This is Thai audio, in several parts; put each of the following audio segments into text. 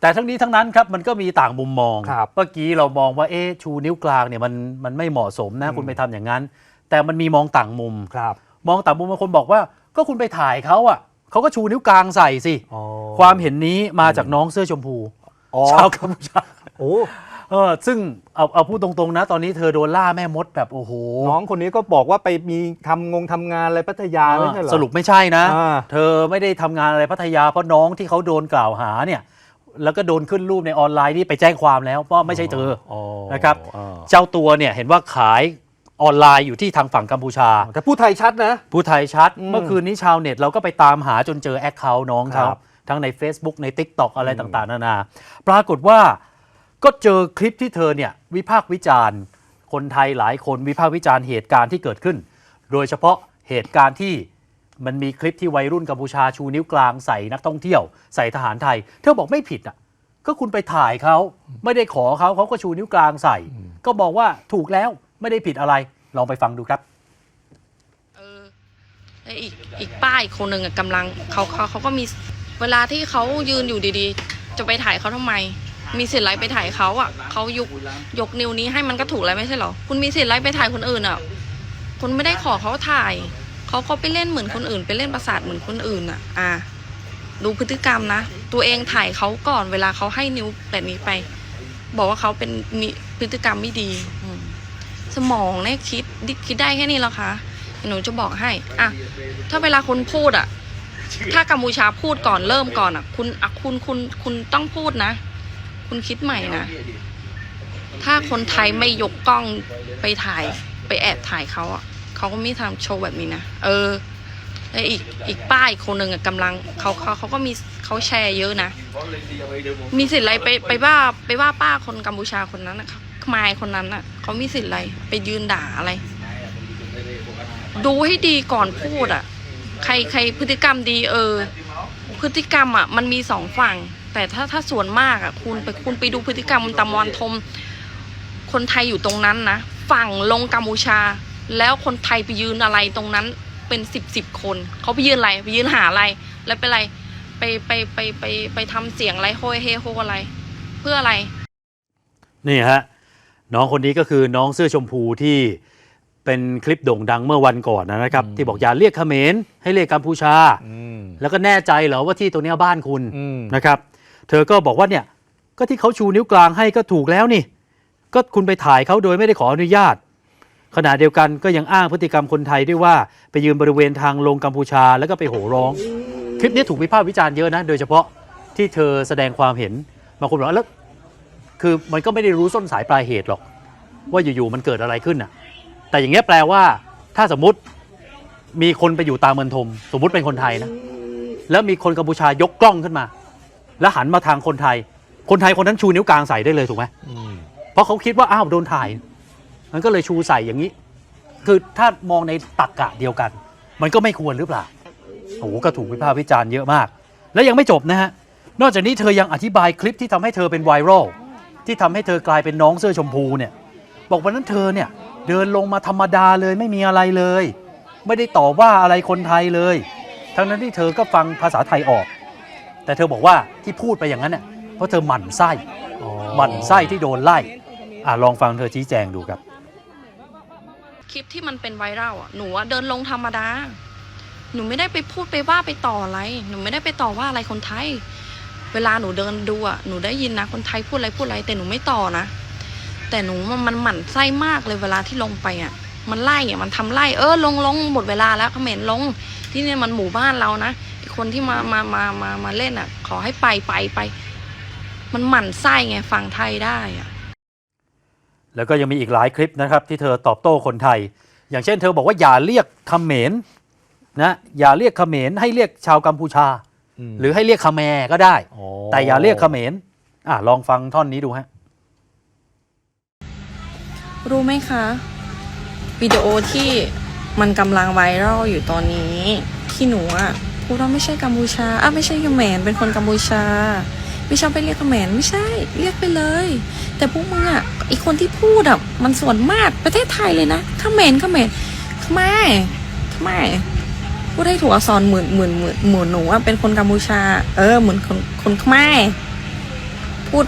แต่ทั้งนี้ทั้งนั้นครับมันก็มีต่างมุมมองครับ เมื่อกี้เรามองว่าเอ๊ะชูนิ้วกลางเนี่ยมันมันไม่เหมาะสมนะอืมคุณไปทำอย่างนั้น แต่มันมีมองต่างมุม ครับ มองต่างมุมบางคนบอกว่าก็คุณไปถ่ายเขาอะเขาก็ชูนิ้วกลางใส่สิ อ๋อ ความเห็นนี้มาจากน้องเสื้อชมพูอ๋อ ชาวกัมพูชาโอ้เออซึ่งเอาเอาพูดตรงๆนะ ตอนนี้เธอโดนล่าแม่มดแบบโอ้โหน้องคนนี้ก็บอกว่าไปมีทำงงทำงานอะไรพัทยาไม่ใช่เหรอ สรุปไม่ใช่นะ อ่า เธอไม่ได้ทำงานอะไรพัทยาเพราะน้องที่เขาโดนกล่าวหาเนี่ย แล้วก็โดนขึ้นรูปในออนไลน์นี่ไปแจ้งความแล้วเพราะไม่ใช่เธออ๋อนะครับอ่าเจ้าตัวเนี่ยเห็นว่าขายออนไลน์อยู่ที่ทางฝั่งกัมพูชา แต่พูดไทยชัดนะ ผู้ไทยชัดอืมเมื่อคืนนี้ชาวเน็ตเราก็ไปตามหาจนเจอแอคเคาท์น้องเขาครับ ทั้งใน Facebook ใน TikTok อะไรอืมต่างๆ นานา ปรากฏว่าก็เจอคลิปที่เธอเนี่ยวิพากษ์วิจารณ์ คนไทยหลายคนวิพากษ์วิจารณ์เหตุการณ์ที่เกิดขึ้น โดยเฉพาะเหตุการณ์ที่ มันมีคลิปที่วัยรุ่นกัมพูชาชูนิ้วกลางใส่นักท่องเที่ยว ใส่ทหารไทย เธอบอกไม่ผิดอะ ก็คุณไปถ่ายเขาไม่ได้ขอเขาเขาก็ชูนิ้วกลางใส่ ก็บอกว่าถูกแล้วไม่ได้ผิดอะไร ลองไปฟังดูครับเอออีกอีกป้าอีกคนหนึ่งอะกำลังเขาเขาเขาก็มีเวลาที่เขายืนอยู่ดีๆ จะไปถ่ายเขาทำไม มีสิทธิ์อะไรไปถ่ายเขาอะเขายกยกนิ้วนี้ให้มันก็ถูกแล้วไม่ใช่เหรอคุณมีสิทธิ์อะไรไปถ่ายคนอื่นอะคุณไม่ได้ขอเขาถ่าย เขาเขาไปเล่นเหมือนคนอื่น ไปเล่นประสาทเหมือนคนอื่นอะ อะดูพฤติกรรมนะ ตัวเองถ่ายเขาก่อนเวลาเขาให้นิ้วแบบนี้ไป บอกว่าเขาเป็นมีพฤติกรรมไม่ดีสมองเนี่ยคิดคิดได้แค่นี้แล้วคะหนูจะบอกให้ อะ ถ้าเวลาคุณพูดอะ ถ้ากัมพูชาพูดก่อนเริ่มก่อนอะ คุณอะคุณคุณคุณต้องพูดนะ คุณคิดใหม่นะ ถ้าคนไทยไม่ยกกล้องไปถ่ายไปแอบถ่ายเขาอะ เขาก็ม่ทำโชว์แบบนี้นะ เออแล้วอีกอีกป้าอีกคนหนึ่งอะกำลังเขาเขาเขาก็มีเขาแชร์เยอะนะ มีสิทธิ์อะไรไปไปว่าไปว่าป้าคนกัมพูชาคนนั้นนะครับมายคนนั้นอะเขามีสิทธิ์อะไรไปยืนด่าอะไร ดูให้ดีก่อนพูดอะใครใครพฤติกรรมดีเออ พฤติกรรมอะมันมีสองฝั่ง แต่ถ้าถ้าส่วนมากอะคุณไปคุณไปดูพฤติกรรมตามวันทม คนไทยอยู่ตรงนั้นนะฝั่งลงกัมพูชา แล้วคนไทยไปยืนอะไรตรงนั้นเป็นสิบสิบคนเขาไปยืนอะไรไปยืนหาอะไร แล้วเป็นอะไรไปไปไปไปไปทำเสียงอะไรโฮยเฮโฮอะไร เพื่ออะไร นี่ฮะน้องคนนี้ก็คือน้องเสื้อชมพูที่เป็นคลิปโด่งดังเมื่อวันก่อนนะครับ ที่บอกอย่าเรียกเขมรให้เรียกกัมพูชาอืมแล้วก็แน่ใจเหรอว่าที่ตรงเนี้ยบ้านคุณอืมนะครับ เธอก็บอกว่าเนี่ยก็ที่เขาชูนิ้วกลางให้ก็ถูกแล้วนี่ ก็คุณไปถ่ายเขาโดยไม่ได้ขออนุญาต ขณะเดียวกันก็ยังอ้างพฤติกรรมคนไทยด้วยว่า ไปยืนบริเวณทางลงกัมพูชาแล้วก็ไปโห่ร้อง คลิปนี้ถูกวิพากษ์วิจารณ์เยอะนะ โดยเฉพาะที่เธอแสดงความเห็นบางคนบอกว่าแล้วคือมันก็ไม่ได้รู้ส้นสายปลายเหตุหรอก ว่าอยู่ๆมันเกิดอะไรขึ้นน่ะ แต่อย่างเงี้ยแปลว่า ถ้าสมมุติมีคนไปอยู่ตามเมืองทม สมมุติเป็นคนไทยนะ แล้วมีคนกัมพูชายกกล้องขึ้นมา แล้วหันมาทางคนไทย คนไทยคนนั้นชูนิ้วกลางใส่ได้เลยถูกไหมอืมเพราะเขาคิดว่าอ้าวโดนถ่าย มันก็เลยชูใส่อย่างนี้ คือถ้ามองในตักกะเดียวกัน มันก็ไม่ควรหรือเปล่าโอ้โหก็ถูกวิพากษ์วิจารณ์เยอะมาก และยังไม่จบนะฮะ นอกจากนี้เธอยังอธิบายคลิปที่ทำให้เธอเป็นไวรัลที่ทำให้เธอกลายเป็นน้องเสื้อชมพูเนี่ย บอกวันนั้นเธอเนี่ยเดินลงมาธรรมดาเลยไม่มีอะไรเลย ไม่ได้ต่อว่าอะไรคนไทยเลย ทั้งนั้นที่เธอก็ฟังภาษาไทยออก แต่เธอบอกว่าที่พูดไปอย่างนั้นเนี่ยเพราะเธอหมั่นไส้หมั่นไส้ที่โดนไล่อะลองฟังเธอชี้แจงดูครับ คลิปที่มันเป็นไวรัลอะหนูอะเดินลงธรรมดา หนูไม่ได้ไปพูดไปว่าไปต่ออะไร หนูไม่ได้ไปต่อว่าอะไรคนไทย เวลาหนูเดินดูอะหนูได้ยินนะคนไทยพูดอะไรพูดอะไรแต่หนูไม่ต่อนะ แต่หนูมันมันหมั่นไส้มากเลยเวลาที่ลงไปอะ มันไล่อะมันทำไล่เออลงลงหมดเวลาแล้วเขมรลง ที่นี่มันหมู่บ้านเรานะคนที่มามามามามาเล่นอะ ขอให้ไปไปไป มันหมั่นไส้ไงฟังไทยได้อะ แล้วก็ยังมีอีกหลายคลิปนะครับที่เธอตอบโต้คนไทย อย่างเช่นเธอบอกว่าอย่าเรียกเขมรนะอย่าเรียกเขมรให้เรียกชาวกัมพูชามหรือให้เรียกเขมรก็ได้ อ๋อ แต่อย่าเรียกเขมรอะลองฟังท่อนนี้ดูฮะ รู้ไหมคะ วิดีโอที่มันกำลังไวรัลอยู่ตอนนี้ ที่หนูอะพูดว่าไม่ใช่กัมพูชาอะไม่ใช่เขมรเป็นคนกัมพูชา ไม่ชอบไปเรียกเขมรไม่ใช่ เรียกไปเลย แต่พวกมึงอะอีกคนที่พูดอะมันส่วนมากประเทศไทยเลยนะเขมรเขมรทำไมทำไมพูดให้ถูกอักษรเหมือนเหมือนเหมือนเหมือนหนูอะเป็นคนกัมพูชา เออเหมือนคนคนขมรพูด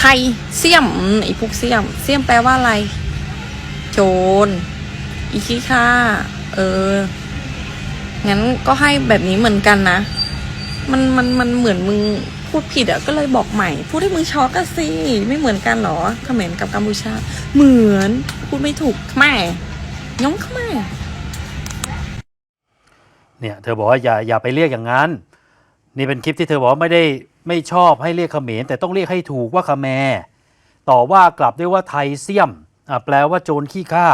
ไทยเสี่ยมอืมไอพวกเสี่ยม เสี่ยมแปลว่าอะไร โจรอีขี้ข้าเอองั้นก็ให้แบบนี้เหมือนกันนะ มันมันมันเหมือนมึง พูดผิดอะก็เลยบอกใหม่ พูดให้มึงช็อกกันสิ ไม่เหมือนกันเหรอเขมรกับกัมพูชา เหมือน พูดไม่ถูกแม่ย้องขแม่เนี่ยเธอบอกว่าอย่าอย่าไปเรียกอย่างนั้น นี่เป็นคลิปที่เธอบอกว่าไม่ได้ไม่ชอบให้เรียกเขมรแต่ต้องเรียกให้ถูกว่าคแมร์ต่อว่ากลับด้วยว่าไทยเสี่ยมอะแปลว่าโจรขี้ข้า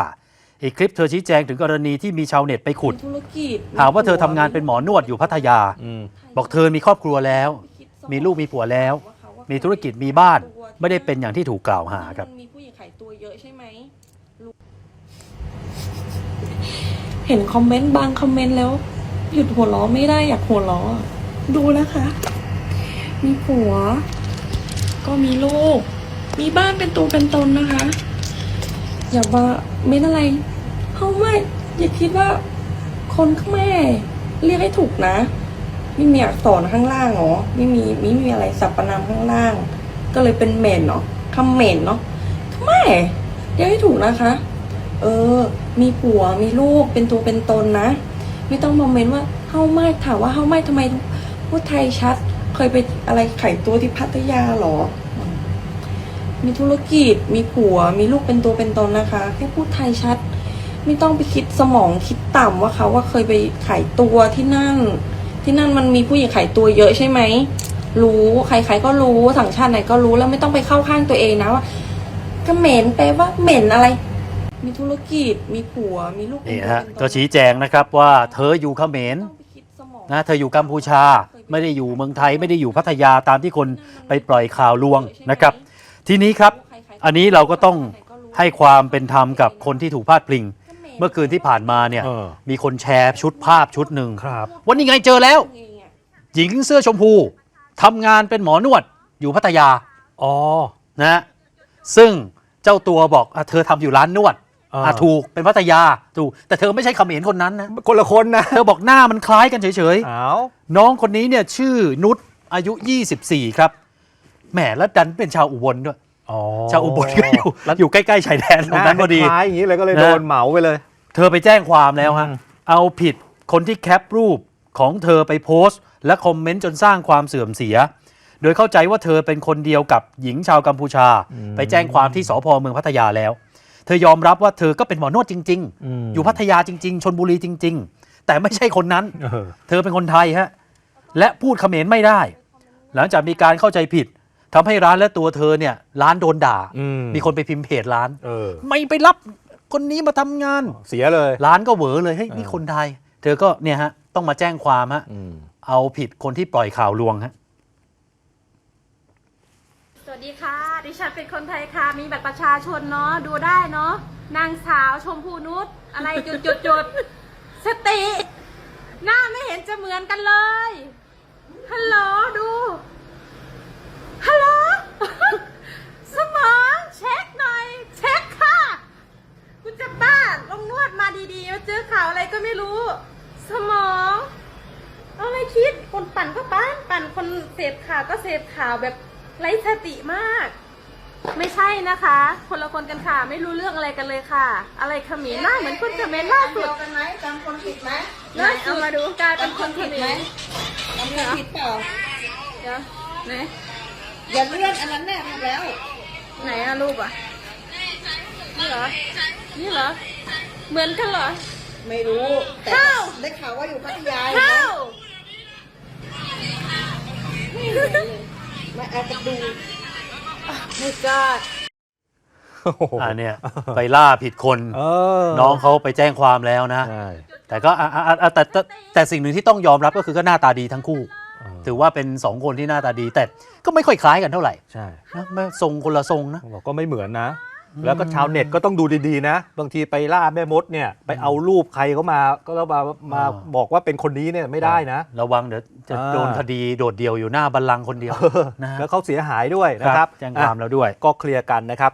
อีกคลิปเธอชี้แจงถึงกรณีที่มีชาวเน็ตไปขุดธุรกิจหาว่าเธอทำงานเป็นหมอนวดอยู่พัทยาอืมบอกเธอมีครอบครัวแล้ว มีลูกมีผัวแล้ว มีธุรกิจมีบ้าน ไม่ได้เป็นอย่างที่ถูกกล่าวหาครับมันมีผู้หญิงขายตัวเยอะใช่ไหมรู้เห็นคอมเมนต์บางคอมเมนต์แล้ว หยุดหัวล้อไม่ได้อยากหัวล้ออะดูนะคะ มีผัว ก็มีลูก มีบ้านเป็นตัวเป็นตนนะคะ อย่าว่าเม้นอะไรเขาไม่อย่าคิดว่าคนข้างแม่เรียกให้ถูกนะ ไม่มีอักษรข้างล่างเหรอไม่มีไม่มีอะไรสรรพนามข้างล่าง ก็เลยเป็นเมนเนาะคำเมนเนาะแม่เรียกให้ถูกนะคะ เออ มีผัวมีลูกเป็นตัวเป็นตนนะ ไม่ต้องมาเมนว่าเฮ้าไม่ถามว่าเฮ้าไม่ทำไมพูดไทยชัด เคยไปอะไรไข่ตัวที่พัทยาหรอ มีธุรกิจ มีผัว มีลูกเป็นตัวเป็นตนนะคะ แค่พูดไทยชัด ไม่ต้องไปคิดสมองคิดต่ำว่าเขาว่าเคยไปไขายตัวที่นั่น ที่นั่นมันมีผู้หญิงขายตัวเยอะใช่ไหมรู้ใครๆก็รู้สังชาติไหนก็รู้แล้วไม่ต้องไปเข้าข้างตัวเองนะว่าก็เหม็นแปลว่าเหม็นอะไร มีธุรกิจมีผัวมีลูกเป็นี่ตัวฮะเป็นตนก็ชี้แจงนะครับว่าเธออยู่เขมรไม่ต้องไปคิดสมองนะเธออยู่กัมพูชาไม่ได้อยู่เมืองไทยไม่ได้อยู่พัทยาตามที่คนไปปล่อยข่าวลวงนะครับ ทีนี้ครับ อันนี้เราก็ต้องให้ความเป็นธรรมกับคนที่ถูกพาดพิง เมื่อคืนที่ผ่านมาเนี่ยเออ มีคนแชร์ชุดภาพชุดหนึ่งครับ วันนี้ไงเจอแล้ว หญิงเสื้อชมพูทำงานเป็นหมอนวดอยู่พัทยาอ๋อ นะฮะซึ่งเจ้าตัวบอกอะเธอทำอยู่ร้านนวดอ่าอะถูกเป็นพัทยาถูกแต่เธอไม่ใช่เขมรคนนั้นนะคนละคนนะเธอบอกหน้ามันคล้ายกันเฉยอ้าวๆน้องคนนี้เนี่ยชื่อนุชอายุ 24 ครับ แหมแล้วดันเป็นชาวอุบลด้วยอ๋อ ชาวอุบลก็อยู่อยู่ใกล้ๆชายแดนตรงนั้นพอดีคล้ายอย่างนี้เลยก็เลยนะโดนเหมาไปเลย เธอไปแจ้งความแล้วฮะอืมเอาผิดคนที่แคปรูปของเธอไปโพสต์ และคอมเมนต์จนสร้างความเสื่อมเสีย โดยเข้าใจว่าเธอเป็นคนเดียวกับหญิงชาวกัมพูชา ไปแจ้งความที่สพเมืองพัทยาแล้ว เธอยอมรับว่าเธอก็เป็นหมอนวดจริง ๆ อยู่พัทยาจริง ๆชนบุรีจริง ๆ แต่ไม่ใช่คนนั้นเออเธอเป็นคนไทยฮะและพูดเขมรไม่ได้ หลังจากมีการเข้าใจผิด ทำให้ร้านและตัวเธอเนี่ย ร้านโดนด่า อืม มีคนไปพิมพ์เพจร้าน เออ ไม่ไปรับคนนี้มาทำงาน เสียเลย ร้านก็เหวอเลยเฮ้ยเออนี่คนไทย เธอก็เนี่ยฮะต้องมาแจ้งความฮะอืม เอาผิดคนที่ปล่อยข่าวลวงฮะ สวัสดีค่ะ ดิฉันเป็นคนไทยค่ะ มีบัตรประชาชนเนาะ ดูได้เนาะ นางสาวชมพูนุช อะไรจุดจุดจุดสติ หน้าไม่เห็นจะเหมือนกันเลย ฮัลโหล ดู ฮัลโหล สมองเช็คหน่อย เช็คค่ะ คุณจะ บ้าลงนวดมาดีๆมาเจอข่าวอะไรก็ไม่รู้ สมองเอาอะไรคิดคนปั่นก็ปั่นปั่นคนเสพข่าวก็เสพข่าวแบบไร้สติมาก ไม่ใช่นะคะ คนละคนกันค่ะ ไม่รู้เรื่องอะไรกันเลยค่ะ อะไรเขมรหน้าเหมือนคนเขมรล่าสุดกันไหมจำคนผิดไหมล่าสุดมาดูกลายเป็นคนเขมรจำคนผิดเปล่าเดี๋ยวไหนอย่าเลื่อนอันนั้นแน่ถูกแล้ว ไหนอะรูปอะนี่เหรอ นี่เหรอ เหมือนกันเหรอ ไม่รู้ แต่เข้าได้ข่าวว่าอยู่พัทยาเข้าไม่แอบดูไม่กล้าโอ้โหอ่าเนี่ยไปล่าผิดคน เออน้องเขาไปแจ้งความแล้วนะ ใช่แต่ก็อะอะอะแต่แต่แต่สิ่งหนึ่งที่ต้องยอมรับก็คือก็หน้าตาดีทั้งคู่เออถือว่าเป็นสองคนที่หน้าตาดีแต่ก็ไม่ค่อยคล้ายกันเท่าไหร่ใช่นะไม่ทรงคนละทรงนะบอกก็ไม่เหมือนนะ แล้วก็ชาวเน็ตก็ต้องดูดีๆนะ บางทีไปล่าแม่มดเนี่ยไปเอารูปใครเขามาก็มามาอ่าบอกว่าเป็นคนนี้เนี่ยไม่ได้นะ ระวังเดี๋ยวจะอ่าโดนคดีโดดเดี่ยวอยู่หน้าบัลลังก์คนเดียวนะฮะแล้วเขาเสียหายด้วยนะครับแจ้งความอะแล้วด้วยก็เคลียร์กันนะครับ